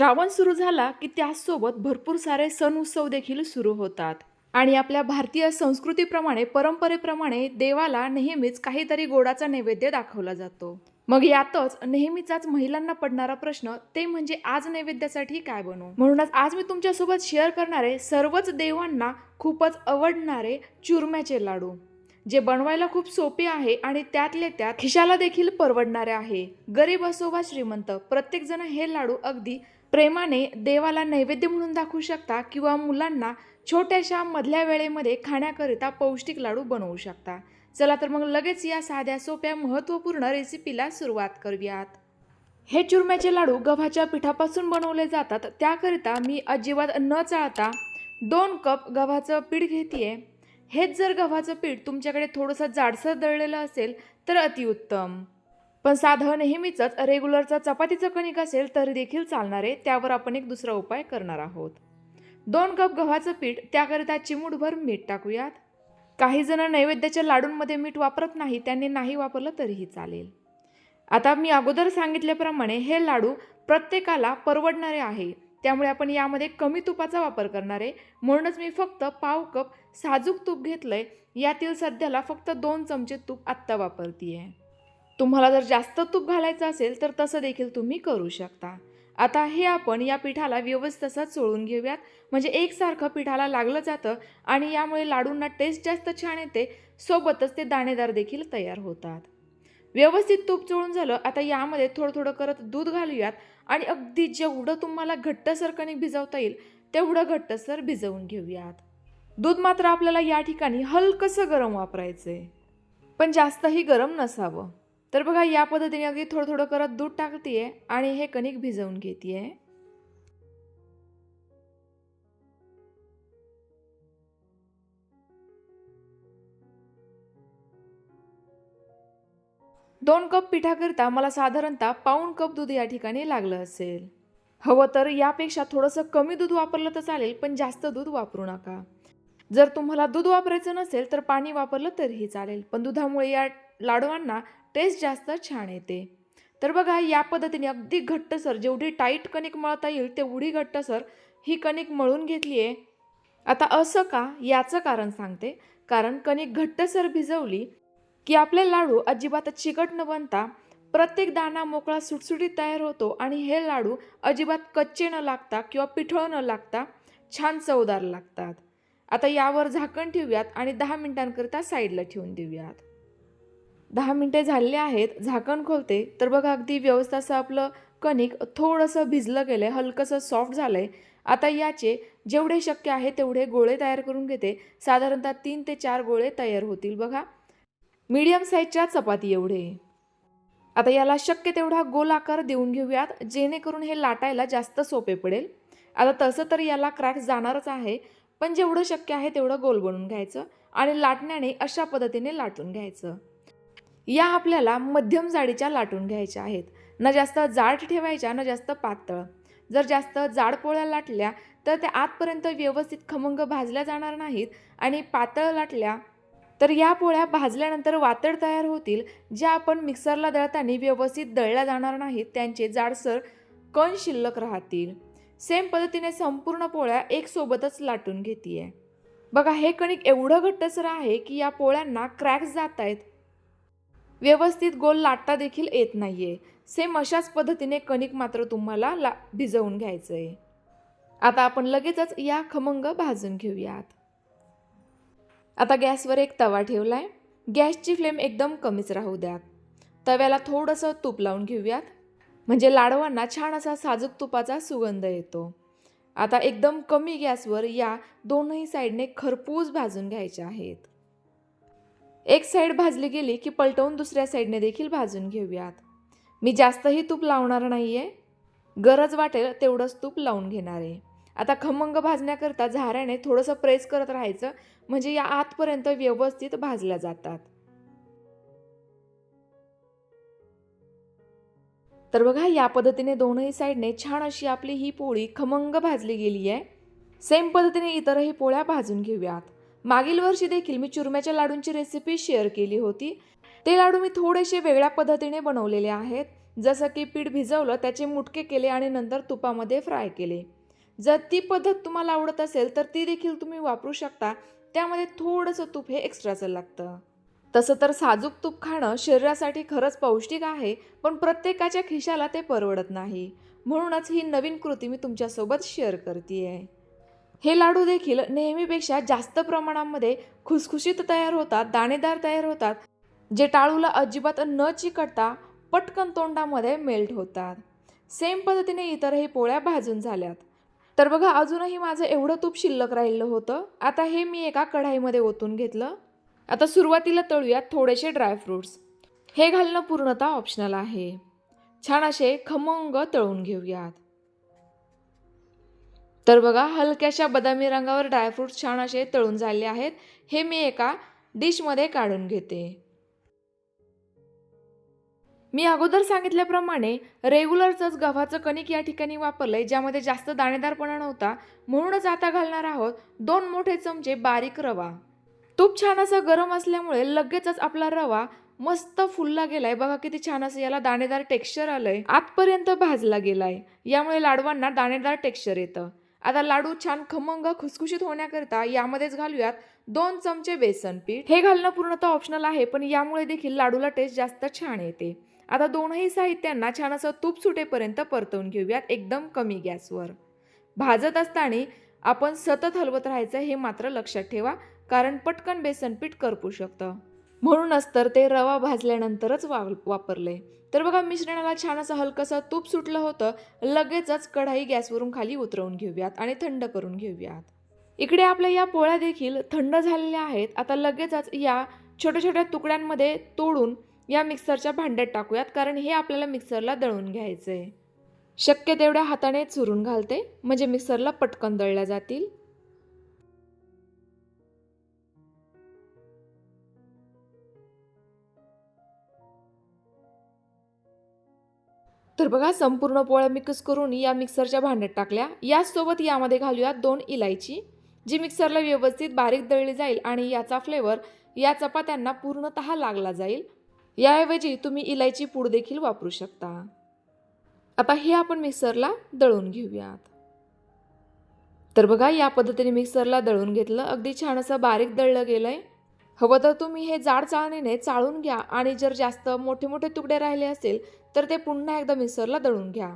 श्रावण सुरू झाला की त्याचसोबत भरपूर सारे सण उत्सव देखील सुरू होतात. आणि आपल्या भारतीय संस्कृतीप्रमाणे परंपरेप्रमाणे देवाला नेहमीच काहीतरी गोडाचा नैवेद्य दाखवला जातो. मग यातच नेहमीचाच महिलांना पडणारा प्रश्न ते म्हणजे आज नैवेद्यासाठी काय बनवू? म्हणूनच आज मी तुमच्यासोबत शेअर करणारे सर्वच देवांना खूपच आवडणारे चुरम्याचे लाडू जे बनवायला खूप सोपे आहे आणि त्यातले त्यात खिशाला देखील परवडणारे आहे. गरीब असो वा श्रीमंत प्रत्येकजण हे लाडू अगदी प्रेमाने देवाला नैवेद्य म्हणून दाखवू शकता किंवा मुलांना छोट्याशा मधल्या वेळेमध्ये खाण्याकरिता पौष्टिक लाडू बनवू शकता. चला तर मग लगेच या साध्या सोप्या महत्त्वपूर्ण रेसिपीला सुरुवात करूयात. हे चुरम्याचे लाडू गव्हाच्या पिठापासून बनवले जातात. त्याकरिता मी अजिबात न चाळता दोन कप गव्हाचं पीठ घेते हेच जर गव्हाचं पीठ तुमच्याकडे थोडंसं जाडसर दळलेलं असेल तर अतिउत्तम. पण साधं नेहमीच रेग्युलरचा चपातीचं कणिक असेल तरी देखील चालणार आहे त्यावर आपण एक दुसरा उपाय करणार आहोत. दोन कप गव्हाचं पीठ त्याकरिता चिमूटभर मीठ टाकूयात. काही जण नैवेद्याच्या लाडूंमध्ये मीठ वापरत नाही त्यांनी नाही वापरलं तरीही चालेल. आता मी अगोदर सांगितल्याप्रमाणे हे लाडू प्रत्येकाला परवडणारे आहे त्यामुळे आपण यामध्ये कमी तुपाचा वापर करणार आहे. म्हणूनच मी फक्त पाव कप साजूक तूप घेतलं आहे यातील सध्याला फक्त दोन चमचे तूप आत्ता वापरतीये. तुम्हाला जर जास्त तूप घालायचं असेल तर तसं देखील तुम्ही करू शकता. आता हे आपण या पिठाला व्यवस्थित चोळून घेऊयात. म्हणजे एकसारखं पिठाला लागलं जातं आणि यामुळे लाडूंना टेस्ट जास्त छान येते. सोबतच ते दाणेदार देखील तयार होतात. व्यवस्थित तूप चोळून झालं आता यामध्ये थोडं थोडं करत दूध घालूयात आणि अगदी जेवढं तुम्हाला घट्टसर कणिक भिजवता येईल तेवढं घट्टसर भिजवून घेऊयात. दूध मात्र आपल्याला या ठिकाणी हलकंसं गरम वापरायचं आहे पण जास्तही गरम नसावं. तर बघा या पद्धतीने अगदी थोडं थोडं करत दूध टाकतेय आणि हे कणिक भिजवून घेतेय. दोन कप पिठाकरिता मला साधारणतः पाऊण कप दूध या ठिकाणी लागलं असेल. हवं तर यापेक्षा थोडंसं कमी दूध वापरलं तर चालेल पण जास्त दूध वापरू नका. जर तुम्हाला दूध वापरायचं नसेल तर पाणी वापरलं तरीही चालेल पण दुधामुळे या लाडवांना टेस्ट जास्त छान येते. तर बघा या पद्धतीने अगदी घट्टसर जेवढी टाईट कणिक मळता येईल तेवढी घट्टसर ही कणिक मळून घेतली आहे. आता असं का? याचं कारण सांगते. कारण कणिक घट्टसर भिजवली की आपले लाडू अजिबात चिकट न बनता प्रत्येक दाणा मोकळा सुटसुटीत तयार होतो आणि हे लाडू अजिबात कच्चे न लागता किंवा पिठळ न लागता छान चवदार लागतात. आता यावर झाकण ठेवूयात आणि दहा मिनिटांकरिता साईडला ठेवून देऊयात. दहा मिनटे झालेले आहेत झाकण खोलते. तर बघा अगदी व्यवस्था असं आपलं कणिक थोडंसं भिजलं गेलं आहे हलकंसं सॉफ्ट झालं आहे आता याचे जेवढे शक्य आहे तेवढे गोळे तयार करून घेते. साधारणतः तीन ते चार गोळे तयार होतील बघा. मीडियम साईजच्या चपाती एवढे. आता याला शक्य तेवढा गोल आकार देऊन घेऊयात जेणेकरून हे लाटायला जास्त सोपे पडेल. आता तसं तर याला क्रॅक्स जाणारच आहे पण जेवढं शक्य आहे तेवढं गोल बनवून घ्यायचं आणि लाटण्याने अशा पद्धतीने लाटून घ्यायचं. या आपल्याला मध्यम जाडीच्या लाटून घ्यायच्या आहेत. न जास्त जाड ठेवायच्या न जास्त पातळ. जर जास्त जाड पोळ्या लाटल्या तर त्या आतपर्यंत व्यवस्थित खमंग भाजल्या जाणार नाहीत आणि पातळ लाटल्या तर या पोळ्या भाजल्यानंतर वातड तयार होतील ज्या आपण मिक्सरला दळताना व्यवस्थित दळल्या जाणार नाहीत त्यांचे जाडसर कण शिल्लक राहतील. सेम पद्धतीने संपूर्ण पोळ्या एकसोबतच लाटून घेते बघा हे कणिक एवढं घट्टसर आहे की या पोळ्यांना क्रॅक्स जात आहेत व्यवस्थित गोल लाटता देखील येत नाही आहे सेम अशाच पद्धतीने कणिक मात्र तुम्हाला ला भिजवून घ्यायचं आहे आता आपण लगेचच या खमंग भाजून घेऊयात. आता गॅसवर एक तवा ठेवला आहे गॅसची फ्लेम एकदम कमीच राहू द्यात. तव्याला थोडंसं तूप लावून घेऊयात. म्हणजे लाडवांना छान असा साजूक तुपाचा सुगंध येतो. आता एकदम कमी गॅसवर या दोनही साईडने खरपूस भाजून घ्यायच्या आहेत. एक साईड भाजली गेली की पलटवून दुसऱ्या साईडने देखील भाजून घेऊयात. मी जास्तही तूप लावणार नाही आहे गरज वाटेल तेवढंच तूप लावून घेणार. आहे आता खमंग भाजण्याकरता झाऱ्याने थोडंसं प्रेस करत राहायचं म्हणजे या आतपर्यंत व्यवस्थित भाजल्या जातात. तर बघा या पद्धतीने दोनही साईडने छान अशी आपली ही पोळी खमंग भाजली गेली आहे सेम पद्धतीने इतरही पोळ्या भाजून घेऊयात. मागील वर्षी देखील मी चुरम्याच्या लाडूंची रेसिपी शेअर केली होती. ते लाडू मी थोडेसे वेगळ्या पद्धतीने बनवलेले आहेत. जसं की पीठ भिजवलं त्याचे मुटके केले आणि नंतर तुपामध्ये फ्राय केले. जर ती पद्धत तुम्हाला आवडत असेल तर ती देखील तुम्ही वापरू शकता. त्यामध्ये थोडंसं तूप हे एक्स्ट्राचं लागतं. तसं तर साजूक तूप खाणं शरीरासाठी खरंच पौष्टिक आहे पण प्रत्येकाच्या खिशाला ते परवडत नाही. म्हणूनच ही नवीन कृती मी तुमच्यासोबत शेअर करते आहे हे लाडू देखील नेहमीपेक्षा जास्त प्रमाणामध्ये खुसखुशीत तयार होतात दाणेदार तयार होतात जे टाळूला अजिबात न चिकटता पटकन तोंडामध्ये मेल्ट होतात. सेम पद्धतीने इतरही पोळ्या भाजून झाल्यात. तर बघा अजूनही माझं एवढं तूप शिल्लक राहिलं होतं. आता हे मी एका कढाईमध्ये ओतून घेतलं. आता सुरुवातीला तळूयात थोडेसे ड्रायफ्रूट्स हे घालणं पूर्णतः ऑप्शनल आहे. छान असे खमंग तळून घेऊयात. तर बघा हलक्याशा बदामी रंगावर ड्रायफ्रूट्स छान असे तळून झाले आहेत. हे मी एका डिशमध्ये काढून घेते. मी अगोदर सांगितल्याप्रमाणे रेग्युलरचंच गव्हाचं कणिक या ठिकाणी वापरलं आहे ज्यामध्ये जास्त दाणेदारपणा नव्हता. म्हणूनच आता घालणार आहोत दोन मोठे चमचे बारीक रवा. तूप छान असं गरम असल्यामुळे लगेचच आपला रवा मस्त फुलला गेलाय. बघा किती छान असं याला दाणेदार टेक्स्चर आलंय. आतपर्यंत भाजला गेलाय. यामुळे लाडवांना दाणेदार टेक्स्चर येतं. आता लाडू छान खमंग खुसखुशीत होण्याकरिता यामध्येच घालूयात दोन चमचे बेसन पीठ. हे घालणं पूर्णतः ऑप्शनल आहे पण यामुळे देखील लाडूला टेस्ट जास्त छान येते. आता दोनही साहित्यांना छान असं तूप सुटेपर्यंत परतवून घेऊयात एकदम कमी गॅसवर. भाजत असताना आपण सतत हलवत राहायचं हे मात्र लक्षात ठेवा कारण पटकन बेसन पीठ करपू शकतं. म्हणूनच तर ते रवा भाजल्यानंतरच वा वापरले. तर बघा मिश्रणाला छान असं हलकंसं तूप सुटलं होतं लगेचच कढाई गॅसवरून खाली उतरवून घेऊयात आणि थंड करून घेऊयात. इकडे आपल्या या पोळ्या देखील थंड झालेल्या आहेत. आता लगेचच या छोट्या छोट्या तुकड्यांमध्ये तोडून या मिक्सरच्या भांड्यात टाकूयात कारण हे आपल्याला मिक्सरला दळून घ्यायचं आहे शक्य तेवढ्या हाताने चुरून घालते म्हणजे मिक्सरला पटकन दळल्या जातील. तर बघा संपूर्ण पोळ्या मिक्स करून या मिक्सरच्या भांड्यात टाकल्या. याचसोबत यामध्ये घालूया दोन इलायची जी मिक्सरला व्यवस्थित बारीक दळली जाईल आणि याचा फ्लेवर या चपात्यांना पूर्णतः लागला जाईल. याऐवजी तुम्ही इलायची पूड देखील वापरू शकता. आता हे आपण मिक्सरला दळून घेऊयात. तर बघा या पद्धतीने मिक्सरला दळून घेतलं. अगदी छान असं बारीक दळलं गेलं आहे हवं तर तुम्ही हे जाड चाळणीने चाळून घ्या आणि जर जास्त मोठे मोठे तुकडे राहिले असेल तर ते पुन्हा एकदा मिक्सरला दळून घ्या.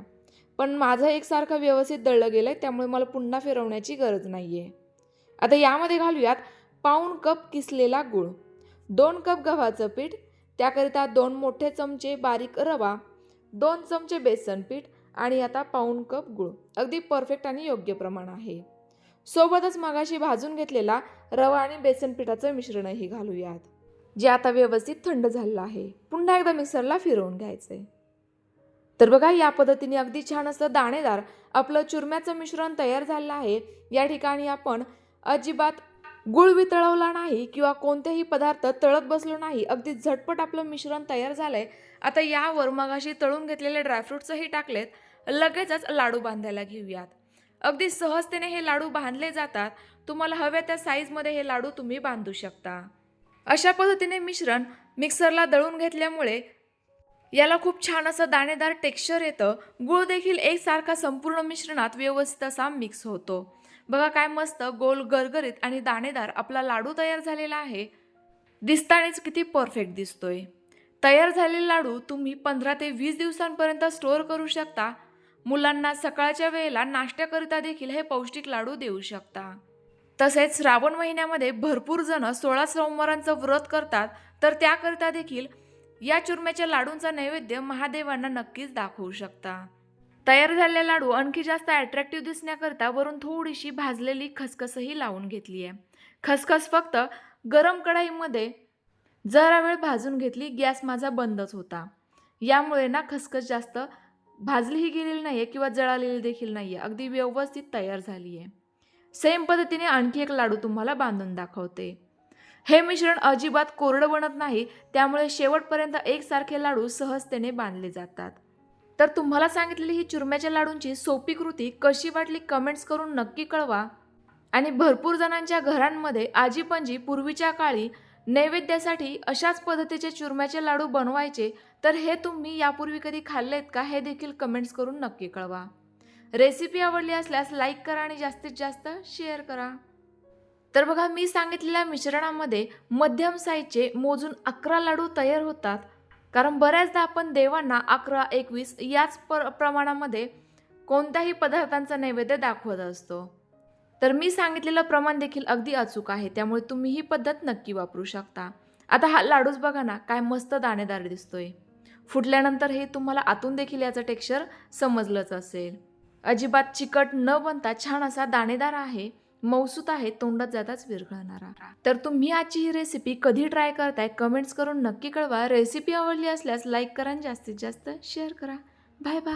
पण माझं एकसारखं व्यवस्थित दळलं गेलं आहे त्यामुळे मला पुन्हा फिरवण्याची गरज नाही आहे आता यामध्ये घालूयात पाऊण कप किसलेला गूळ. दोन कप गव्हाचं पीठ त्याकरिता दोन मोठे चमचे बारीक रवा दोन चमचे बेसन पीठ आणि आता पाऊण कप गूळ. अगदी परफेक्ट आणि योग्य प्रमाण आहे. सोबतच मगाशी भाजून घेतलेला रवा आणि बेसन पिठाचं मिश्रणही घालूयात जे आता व्यवस्थित थंड झालेलं आहे. पुन्हा एकदा मिक्सरला फिरवून घ्यायचंय. तर बघा या पद्धतीने अगदी छान असं दाणेदार आपलं चुरम्याचं मिश्रण तयार झालेलं आहे. या ठिकाणी आपण अजिबात गुळ वितळवला नाही किंवा कोणतेही पदार्थ तळत बसलो नाही. अगदी झटपट आपलं मिश्रण तयार झालंय. आता यावर मगाशी तळून घेतलेले ड्रायफ्रूट्सही टाकलेत. लगेचच लाडू बांधायला घेऊयात. अगदी सहजतेने हे लाडू बांधले जातात. तुम्हाला हव्या त्या साईजमध्ये हे लाडू तुम्ही बांधू शकता. अशा पद्धतीने मिश्रण मिक्सरला दळून घेतल्यामुळे याला खूप छान असं दाणेदार टेक्स्चर येतं. गुळ देखील एकसारखा संपूर्ण मिश्रणात व्यवस्थित असा मिक्स होतो. बघा काय मस्त गोल गरगरीत आणि दाणेदार आपला लाडू तयार झालेला आहे. दिसतानेच किती परफेक्ट दिसतोय. तयार झालेले लाडू तुम्ही पंधरा ते वीस दिवसांपर्यंत स्टोअर करू शकता. मुलांना सकाळच्या वेळेला नाश्त्याकरिता देखील हे पौष्टिक लाडू देऊ शकता. तसेच श्रावण महिन्यामध्ये भरपूर जण सोळा सोमवारांचं व्रत करतात तर त्याकरिता देखील या चुरम्याच्या लाडूंचा नैवेद्य महादेवांना नक्कीच दाखवू शकता. तयार झालेले लाडू आणखी जास्त अट्रॅक्टिव्ह दिसण्याकरता वरून थोडीशी भाजलेली खसखसही लावून घेतली आहे. खसखस फक्त गरम कढाईमध्ये जरा वेळ भाजून घेतली गॅस माझा बंदच होता. यामुळे ना खसखस जास्त भाजलीही गेलेली नाही आहे किंवा जळालेली देखील नाही आहे अगदी व्यवस्थित तयार झाली आहे सेम पद्धतीने आणखी एक लाडू तुम्हाला बांधून दाखवते. हे मिश्रण अजिबात कोरडं बनत नाही त्यामुळे शेवटपर्यंत एकसारखे लाडू सहजतेने बांधले जातात. तर तुम्हाला सांगितलेली ही चुरम्याच्या लाडूंची सोपी कृती कशी वाटली कमेंट्स करून नक्की कळवा. आणि भरपूर जणांच्या घरांमध्ये आजी पणजी पूर्वीच्या काळी नैवेद्यासाठी अशाच पद्धतीचे चुरम्याचे लाडू बनवायचे तर हे तुम्ही यापूर्वी कधी खाल्लेत का हे देखील कमेंट्स करून नक्की कळवा. रेसिपी आवडली असल्यास लाईक करा आणि जास्तीत जास्त शेअर करा. तर बघा मी सांगितलेल्या मिश्रणामध्ये मध्यम साईजचे मोजून अकरा लाडू तयार होतात. कारण बऱ्याचदा आपण देवांना अकरा एकवीस याच प्र प्रमाणामध्ये कोणत्याही पदार्थांचा नैवेद्य दाखवत असतो. तर मी सांगितलेलं प्रमाण देखील अगदी अचूक आहे त्यामुळे तुम्ही ही पद्धत नक्की वापरू शकता. आता हा लाडूच बघा ना काय मस्त दाणेदार दिसतोय. फुटल्यानंतर हे तुम्हाला आतून देखील याचं टेक्स्चर समजलंच असेल. अजिबात चिकट न बनता छान असा दाणेदार आहे मौसूत आहे तोंडात जाताच विरघळणारा. तर तुम्ही आजची ही रेसिपी कधी ट्राय करताय कमेंट्स करून नक्की कळवा. रेसिपी आवडली असल्यास लाईक करा आणि जास्तीत जास्त शेअर करा. Bye bye